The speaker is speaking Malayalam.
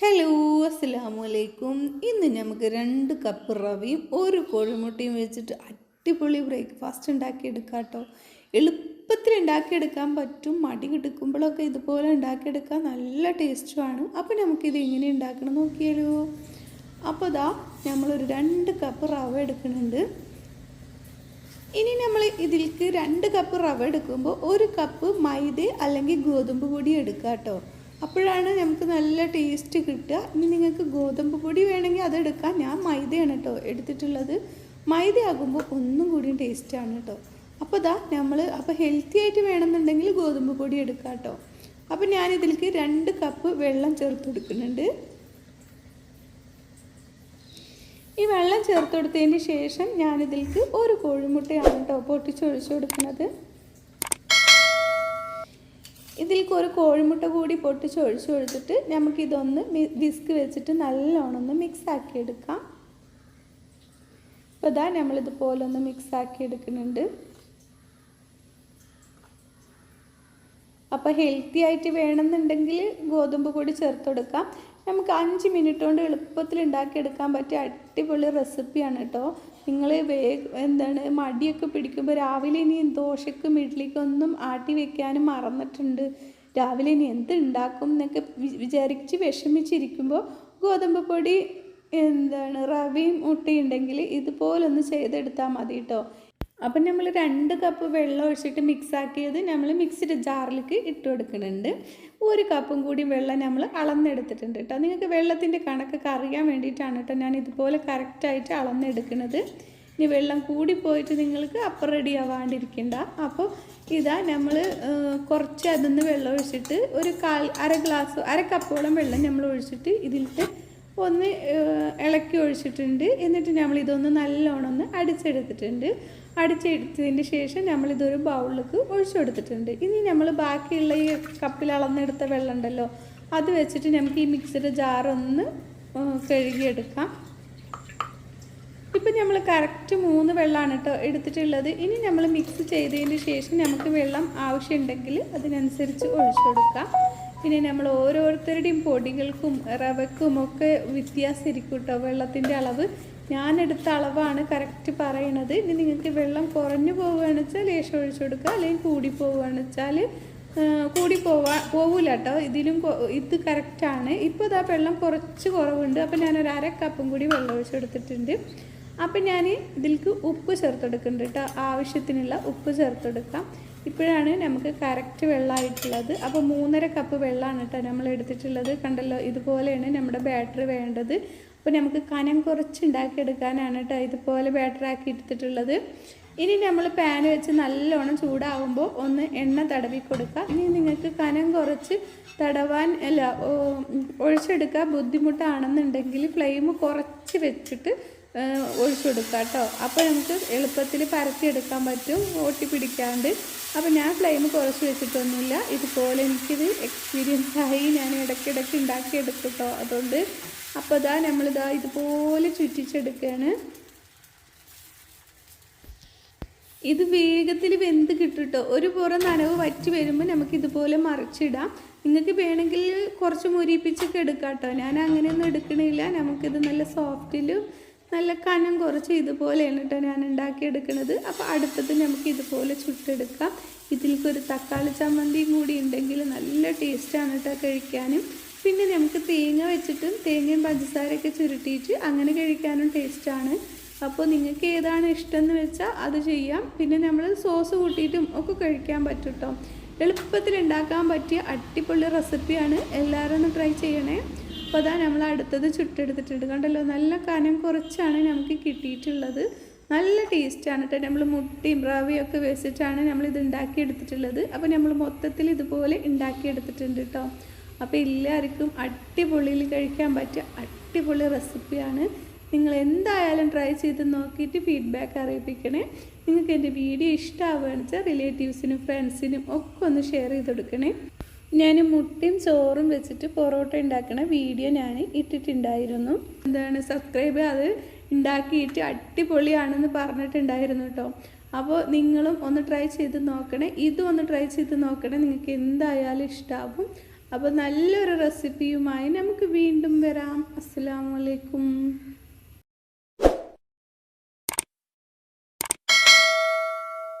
ഹലോ അസ്സലാമു അലൈക്കും ഇന്ന് നമുക്ക് രണ്ട് കപ്പ് റവയും ഒരു കോഴിമുട്ടയും വെച്ചിട്ട് അടിപൊളി ബ്രേക്ക്ഫാസ്റ്റ് ഉണ്ടാക്കിയെടുക്കാം കേട്ടോ എളുപ്പത്തിൽ ഉണ്ടാക്കിയെടുക്കാൻ പറ്റും. മടി കിടക്കുമ്പോഴൊക്കെ ഇതുപോലെ ഉണ്ടാക്കിയെടുക്കാൻ നല്ല ടേസ്റ്റുമാണ് അപ്പോൾ നമുക്കിത് എങ്ങനെ ഉണ്ടാക്കണം നോക്കിയാലോ. അപ്പോൾ ഇതാ നമ്മളൊരു രണ്ട് കപ്പ് റവ എടുക്കുന്നുണ്ട്. ഇനി നമ്മൾ ഇതിലേക്ക് രണ്ട് കപ്പ് റവ എടുക്കുമ്പോൾ ഒരു കപ്പ് മൈദ അല്ലെങ്കിൽ ഗോതമ്പ് പൊടി എടുക്കാം കേട്ടോ അപ്പോഴാണ് നമുക്ക് നല്ല ടേസ്റ്റ് കിട്ടുക. ഇനി നിങ്ങൾക്ക് ഗോതമ്പ് പൊടി വേണമെങ്കിൽ അതെടുക്കാം ഞാൻ മൈദയാണ് കേട്ടോ എടുത്തിട്ടുള്ളത്. മൈദ ആകുമ്പോൾ ഒന്നും കൂടി ടേസ്റ്റാണ് കേട്ടോ അപ്പോൾ ഇതാ നമ്മൾ അപ്പോൾ ഹെൽത്തി ആയിട്ട് വേണമെന്നുണ്ടെങ്കിൽ ഗോതമ്പ് പൊടി എടുക്കാം കേട്ടോ അപ്പോൾ ഞാൻ ഇതിലേക്ക് രണ്ട് കപ്പ് വെള്ളം ചേർത്ത് കൊടുക്കുന്നുണ്ട്. ഈ വെള്ളം ചേർത്ത് കൊടുത്തതിന് ശേഷം ഞാനിതിലേക്ക് ഒരു കോഴിമുട്ടയാണ് കേട്ടോ പൊട്ടിച്ചൊഴിച്ചു കൊടുക്കുന്നത്. ഇതിലേക്ക് ഒരു കോഴിമുട്ട കൂടി പൊട്ടിച്ചൊഴിച്ചു കൊടുത്തിട്ട് നമുക്കിതൊന്ന് വിസ്ക് വെച്ചിട്ട് നല്ലോണം ഒന്ന് മിക്സ് ആക്കി എടുക്കാം. അപ്പോൾ ഇതാ നമ്മളിതുപോലെ ഒന്ന് മിക്സ് ആക്കി എടുക്കുന്നുണ്ട്. അപ്പോൾ ഹെൽത്തി ആയിട്ട് വേണമെന്നുണ്ടെങ്കിൽ ഗോതമ്പ് പൊടി ചേർത്ത് കൊടുക്കാം. നമുക്ക് അഞ്ച് മിനിറ്റ് കൊണ്ട് എളുപ്പത്തിൽ ഉണ്ടാക്കിയെടുക്കാൻ പറ്റിയ അടിപൊളി റെസിപ്പിയാണ് കേട്ടോ. നിങ്ങൾ വേഗ എന്താണ് മടിയൊക്കെ പിടിക്കുമ്പോൾ രാവിലെ ഇനി ദോശക്കും ഇഡ്ലിക്കും ഒന്നും ആട്ടി വെക്കാനും മറന്നിട്ടുണ്ട്. രാവിലെ ഇനി എന്ത് ഉണ്ടാക്കും എന്നൊക്കെ വിചാരിച്ച് വിഷമിച്ചിരിക്കുമ്പോൾ ഗോതമ്പ് പൊടി എന്താണ് റവയും മുട്ടയുണ്ടെങ്കിൽ ഇതുപോലൊന്ന് ചെയ്തെടുത്താൽ മതി കേട്ടോ. അപ്പം നമ്മൾ രണ്ട് കപ്പ് വെള്ളം ഒഴിച്ചിട്ട് മിക്സാക്കിയത് നമ്മൾ മിക്സിഡ് ജാറിലേക്ക് ഇട്ട് കൊടുക്കുന്നുണ്ട്. ഒരു കപ്പും കൂടി വെള്ളം നമ്മൾ അളന്നെടുത്തിട്ടുണ്ട് കേട്ടോ. നിങ്ങൾക്ക് വെള്ളത്തിന്റെ കണക്കൊക്കെ അറിയാൻ വേണ്ടിയിട്ടാണ് കേട്ടോ ഞാൻ ഇതുപോലെ കറക്റ്റായിട്ട് അളന്നെടുക്കുന്നത്. ഇനി വെള്ളം കൂടി പോയിട്ട് നിങ്ങൾക്ക് അപ്പം റെഡി ആവാണ്ടിരിക്കണ്ട. അപ്പോൾ ഇതാ നമ്മൾ കുറച്ച് അതിൽ നിന്ന് വെള്ളം ഒഴിച്ചിട്ട് ഒരു കാൽ അര ഗ്ലാസ് അര കപ്പോളം വെള്ളം നമ്മൾ ഒഴിച്ചിട്ട് ഇതിലിട്ട് ഒന്ന് ഇളക്കി ഒഴിച്ചിട്ടുണ്ട്. എന്നിട്ട് നമ്മൾ ഇതൊന്ന് നല്ലോണം ഒന്ന് അടിച്ചെടുത്തിട്ടുണ്ട്. അടിച്ചെടുത്തതിന് ശേഷം നമ്മളിതൊരു ബൗളിലേക്ക് ഒഴിച്ചു കൊടുത്തിട്ടുണ്ട്. ഇനി നമ്മൾ ബാക്കിയുള്ള ഈ കപ്പിൽ അളന്നെടുത്ത വെള്ളം ഉണ്ടല്ലോ അത് വെച്ചിട്ട് നമുക്ക് ഈ മിക്സിയുടെ ജാറൊന്ന് കഴുകിയെടുക്കാം. ഇപ്പം നമ്മൾ കറക്റ്റ് മൂന്ന് വെള്ളമാണ് കേട്ടോ എടുത്തിട്ടുള്ളത്. ഇനി നമ്മൾ മിക്സ് ചെയ്തതിന് ശേഷം നമുക്ക് വെള്ളം ആവശ്യമുണ്ടെങ്കിൽ അതിനനുസരിച്ച് ഒഴിച്ചു കൊടുക്കാം. പിന്നെ നമ്മൾ ഓരോരുത്തരുടെയും പൊടികൾക്കും റവയ്ക്കും ഒക്കെ വ്യത്യാസമായിരിക്കും കേട്ടോ വെള്ളത്തിന്റെ അളവ്. ഞാൻ ഞാനെടുത്ത അളവാണ് കറക്റ്റ് പറയണത്. ഇനി നിങ്ങൾക്ക് വെള്ളം കുറഞ്ഞു പോവുകയാണെന്ന് വെച്ചാൽ ലേശം ഒഴിച്ചു കൊടുക്കുക. അല്ലെങ്കിൽ കൂടി പോവുകയാണെന്ന് വെച്ചാൽ കൂടി പോവാ പോവില്ല കേട്ടോ ഇതിലും ഇത് കറക്റ്റാണ് ഇപ്പോൾ ഇതാ വെള്ളം കുറച്ച് കുറവുണ്ട്. അപ്പോൾ ഞാനൊരു അര കപ്പും കൂടി വെള്ളം ഒഴിച്ചു കൊടുത്തിട്ടുണ്ട്. അപ്പം ഞാൻ ഇതിലേക്ക് ഉപ്പ് ചേർത്തെടുക്കുന്നുണ്ട് കേട്ടോ ആവശ്യത്തിനുള്ള ഉപ്പ് ചേർത്തെടുക്കാം. ഇപ്പോഴാണ് നമുക്ക് കറക്റ്റ് വെള്ളമായിട്ടുള്ളത്. അപ്പോൾ മൂന്നര കപ്പ് വെള്ളമാണ് കേട്ടോ നമ്മൾ എടുത്തിട്ടുള്ളത്. കണ്ടല്ലോ ഇതുപോലെയാണ് നമ്മുടെ ബാറ്ററി വേണ്ടത്. അപ്പോൾ നമുക്ക് കനം കുറച്ച് ഉണ്ടാക്കിയെടുക്കാനാണ് കേട്ടോ ഇതുപോലെ ബാറ്ററി ആക്കി എടുത്തിട്ടുള്ളത്. ഇനി നമ്മൾ പാൻ വെച്ച് നല്ലോണം ചൂടാകുമ്പോൾ ഒന്ന് എണ്ണ തടവി കൊടുക്കുക. ഇനി നിങ്ങൾക്ക് കനം കുറച്ച് തടവാൻ അല്ല ഒഴിച്ചെടുക്കാൻ ബുദ്ധിമുട്ടാണെന്നുണ്ടെങ്കിൽ ഫ്ലെയിം കുറച്ച് വെച്ചിട്ട് ഒഴിച്ചു കൊടുക്കുക കേട്ടോ. അപ്പോൾ നമുക്ക് എളുപ്പത്തിൽ പരത്തിയെടുക്കാൻ പറ്റും ഓട്ടി പിടിക്കാണ്ട്. അപ്പോൾ ഞാൻ ഫ്ലെയിം കുറച്ച് വെച്ചിട്ടൊന്നുമില്ല. ഇതുപോലെ എനിക്കിത് എക്സ്പീരിയൻസ് ആയി. ഞാൻ ഇടയ്ക്കിടയ്ക്ക് ഉണ്ടാക്കിയെടുക്കും കേട്ടോ. അതുകൊണ്ട് അപ്പോൾ ഇതാ നമ്മളിതാ ഇതുപോലെ ചുറ്റിച്ചെടുക്കുകയാണ്. ഇത് വേഗത്തിൽ വെന്ത് കിട്ടുട്ടോ ഒരു പുറം നനവ് വറ്റി വരുമ്പോൾ നമുക്ക് ഇതുപോലെ മറിച്ചിടാം. നിങ്ങൾക്ക് വേണമെങ്കിൽ കുറച്ച് മുരിപ്പിച്ചൊക്കെ എടുക്കാം കേട്ടോ. ഞാൻ അങ്ങനെയൊന്നും എടുക്കണില്ല. നമുക്കിത് നല്ല സോഫ്റ്റിൽ നല്ല കനം കുറച്ച് ഇതുപോലെയാണ് കേട്ടോ ഞാൻ ഉണ്ടാക്കിയെടുക്കുന്നത് അപ്പോൾ അടുത്തത് നമുക്ക് ഇതുപോലെ ചുട്ടെടുക്കാം. ഇതിൽക്കൊരു തക്കാളി ചമ്മന്തിയും കൂടി ഉണ്ടെങ്കിൽ നല്ല ടേസ്റ്റാണ് കേട്ടോ കഴിക്കാനും. പിന്നെ നമുക്ക് തേങ്ങ വെച്ചിട്ടും തേങ്ങയും പഞ്ചസാരയൊക്കെ ചുരുട്ടിയിട്ട് അങ്ങനെ കഴിക്കാനും ടേസ്റ്റാണ് അപ്പോൾ നിങ്ങൾക്ക് ഏതാണ് ഇഷ്ടമെന്ന് വെച്ചാൽ അത് ചെയ്യാം. പിന്നെ നമ്മൾ സോസ് കൂട്ടിയിട്ടും ഒക്കെ കഴിക്കാൻ പറ്റും എളുപ്പത്തിൽ ഉണ്ടാക്കാൻ പറ്റിയ അടിപൊളി റെസിപ്പിയാണ് എല്ലാവരും ഒന്ന് ട്രൈ ചെയ്യണേ. അപ്പോൾ അതാ നമ്മൾ അടുത്തത് ചുട്ടെടുത്തിട്ടുണ്ട്. കണ്ടല്ലോ? നല്ല കനം കുറച്ചാണ് നമുക്ക് കിട്ടിയിട്ടുള്ളത്. നല്ല ടേസ്റ്റാണ് കേട്ടോ നമ്മൾ മുട്ടയും റവയും ഒക്കെ വെച്ചിട്ടാണ് നമ്മൾ ഇത് ഉണ്ടാക്കിയെടുത്തിട്ടുള്ളത്. അപ്പോൾ നമ്മൾ മൊത്തത്തിൽ ഇതുപോലെ ഉണ്ടാക്കിയെടുത്തിട്ടുണ്ട് കേട്ടോ അപ്പോൾ എല്ലാവർക്കും അടിപൊളിയിൽ കഴിക്കാൻ പറ്റിയ അടിപൊളി റെസിപ്പിയാണ്. നിങ്ങൾ എന്തായാലും ട്രൈ ചെയ്ത് നോക്കിയിട്ട് ഫീഡ്ബാക്ക് അറിയിപ്പിക്കണേ. നിങ്ങൾക്ക് എന്റെ വീഡിയോ ഇഷ്ടമാവുകയാണെന്ന് വെച്ചാൽ റിലേറ്റീവ്സിനും ഫ്രണ്ട്സിനും ഒക്കെ ഒന്ന് ഷെയർ ചെയ്ത് കൊടുക്കണേ. ഞാൻ മുട്ടയും ചോറും വെച്ചിട്ട് പൊറോട്ട ഉണ്ടാക്കുന്ന വീഡിയോ ഞാൻ ഇട്ടിട്ടുണ്ടായിരുന്നു. എന്താണ് സബ്സ്ക്രൈബ് അത് ഉണ്ടാക്കിയിട്ട് അടിപൊളിയാണെന്ന് പറഞ്ഞിട്ടുണ്ടായിരുന്നു കേട്ടോ അപ്പോൾ നിങ്ങളും ഒന്ന് ട്രൈ ചെയ്ത് നോക്കണേ. ഇതും ഒന്ന് ട്രൈ ചെയ്ത് നോക്കണേ. നിങ്ങൾക്ക് എന്തായാലും ഇഷ്ടമാകും അപ്പോൾ നല്ലൊരു റെസിപ്പിയുമായി നമുക്ക് വീണ്ടും വരാം. അസ്സാം വലൈക്കും